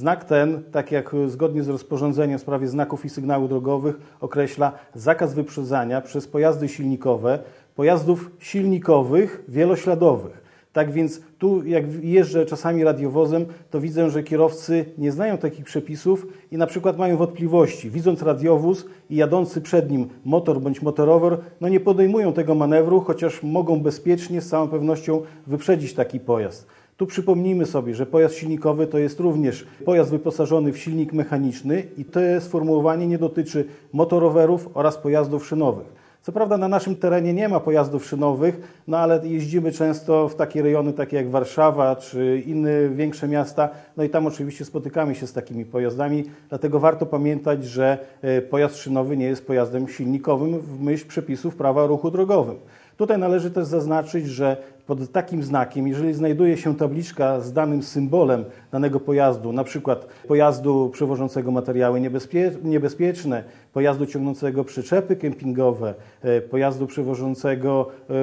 Znak ten, tak jak zgodnie z rozporządzeniem w sprawie znaków i sygnałów drogowych, określa zakaz wyprzedzania przez pojazdy silnikowe pojazdów silnikowych wielośladowych. Tak więc tu, jak jeżdżę czasami radiowozem, to widzę, że kierowcy nie znają takich przepisów i na przykład mają wątpliwości. Widząc radiowóz i jadący przed nim motor bądź motorower, no nie podejmują tego manewru, chociaż mogą bezpiecznie, z całą pewnością wyprzedzić taki pojazd. Tu przypomnijmy sobie, że pojazd silnikowy to jest również pojazd wyposażony w silnik mechaniczny i to sformułowanie nie dotyczy motorowerów oraz pojazdów szynowych. Co prawda na naszym terenie nie ma pojazdów szynowych, no ale jeździmy często w takie rejony takie jak Warszawa czy inne większe miasta, no i tam oczywiście spotykamy się z takimi pojazdami, dlatego warto pamiętać, że e, pojazd szynowy nie jest pojazdem silnikowym w myśl przepisów prawa o ruchu drogowym. Tutaj należy też zaznaczyć, że pod takim znakiem, jeżeli znajduje się tabliczka z danym symbolem danego pojazdu, na przykład pojazdu przewożącego materiały niebezpie niebezpieczne, pojazdu ciągnącego przyczepy kempingowe, e, pojazdu przewożącego e,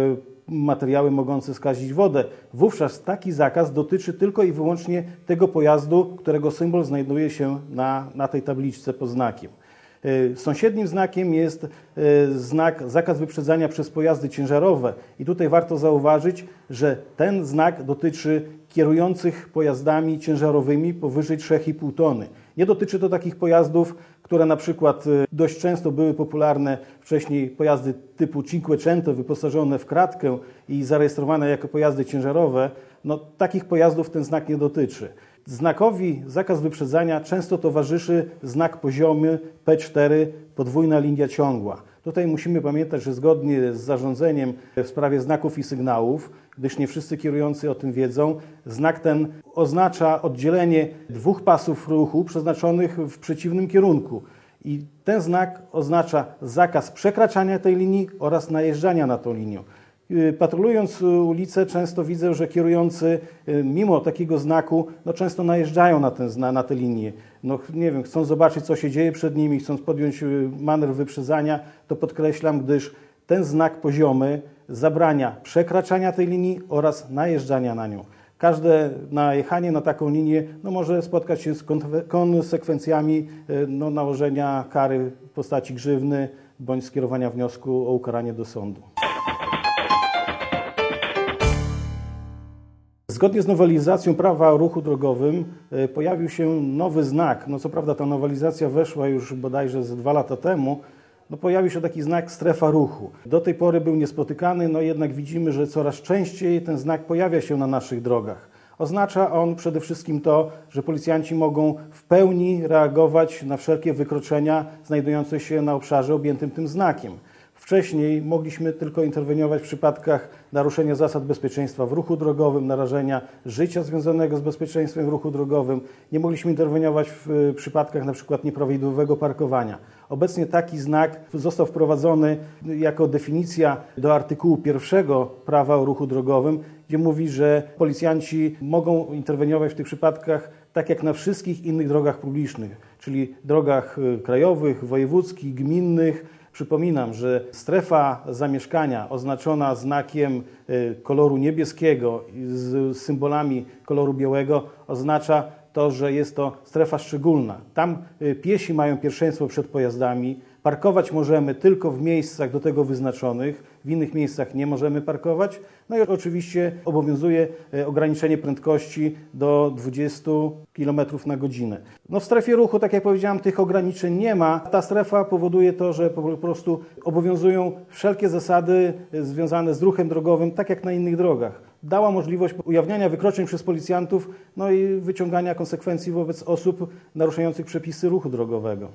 materiały mogące skazić wodę, wówczas taki zakaz dotyczy tylko i wyłącznie tego pojazdu, którego symbol znajduje się na, na tej tabliczce pod znakiem. E, sąsiednim znakiem jest e, znak zakaz wyprzedzania przez pojazdy ciężarowe i tutaj warto zauważyć, że ten znak dotyczy kierujących pojazdami ciężarowymi powyżej 3,5 tony. Nie dotyczy to takich pojazdów, które na przykład e, dość często były popularne wcześniej pojazdy typu Cinquecento wyposażone w kratkę i zarejestrowane jako pojazdy ciężarowe. No, takich pojazdów ten znak nie dotyczy. Znakowi zakaz wyprzedzania często towarzyszy znak poziomy P4 podwójna linia ciągła. Tutaj musimy pamiętać, że zgodnie z zarządzeniem w sprawie znaków i sygnałów, gdyż nie wszyscy kierujący o tym wiedzą, znak ten oznacza oddzielenie dwóch pasów ruchu przeznaczonych w przeciwnym kierunku. I ten znak oznacza zakaz przekraczania tej linii oraz najeżdżania na tą linię. Y, patrolując ulicę, często widzę, że kierujący, y, mimo takiego znaku, no często najeżdżają na, ten, na, na tę linię. No, nie wiem, chcą zobaczyć, co się dzieje przed nimi, chcą podjąć y, manewr wyprzedzania, to podkreślam, gdyż ten znak poziomy zabrania przekraczania tej linii oraz najeżdżania na nią. Każde najechanie na taką linię no, może spotkać się z konsekwencjami no, nałożenia kary w postaci grzywny bądź skierowania wniosku o ukaranie do sądu. Zgodnie z nowelizacją prawa o ruchu drogowym e, pojawił się nowy znak. No co prawda ta nowelizacja weszła już bodajże z dwa lata temu. No pojawił się taki znak strefa ruchu. Do tej pory był niespotykany, no jednak widzimy, że coraz częściej ten znak pojawia się na naszych drogach. Oznacza on przede wszystkim to, że policjanci mogą w pełni reagować na wszelkie wykroczenia znajdujące się na obszarze objętym tym znakiem. Wcześniej mogliśmy tylko interweniować w przypadkach naruszenia zasad bezpieczeństwa w ruchu drogowym, narażenia życia związanego z bezpieczeństwem w ruchu drogowym. Nie mogliśmy interweniować w przypadkach na przykład nieprawidłowego parkowania. Obecnie taki znak został wprowadzony jako definicja do artykułu pierwszego prawa o ruchu drogowym, gdzie mówi, że policjanci mogą interweniować w tych przypadkach tak jak na wszystkich innych drogach publicznych, czyli drogach y, krajowych, wojewódzkich, gminnych, Przypominam, że strefa zamieszkania oznaczona znakiem y, koloru niebieskiego z symbolami koloru białego oznacza to, że jest to strefa szczególna. Tam y, piesi mają pierwszeństwo przed pojazdami, Parkować możemy tylko w miejscach do tego wyznaczonych, w innych miejscach nie możemy parkować. No i oczywiście obowiązuje e, ograniczenie prędkości do 20 km na godzinę. No w strefie ruchu, tak jak powiedziałem, tych ograniczeń nie ma. Ta strefa powoduje to, że po prostu obowiązują wszelkie zasady e, związane z ruchem drogowym, tak jak na innych drogach. Dała możliwość ujawniania wykroczeń przez policjantów, no i wyciągania konsekwencji wobec osób naruszających przepisy ruchu drogowego.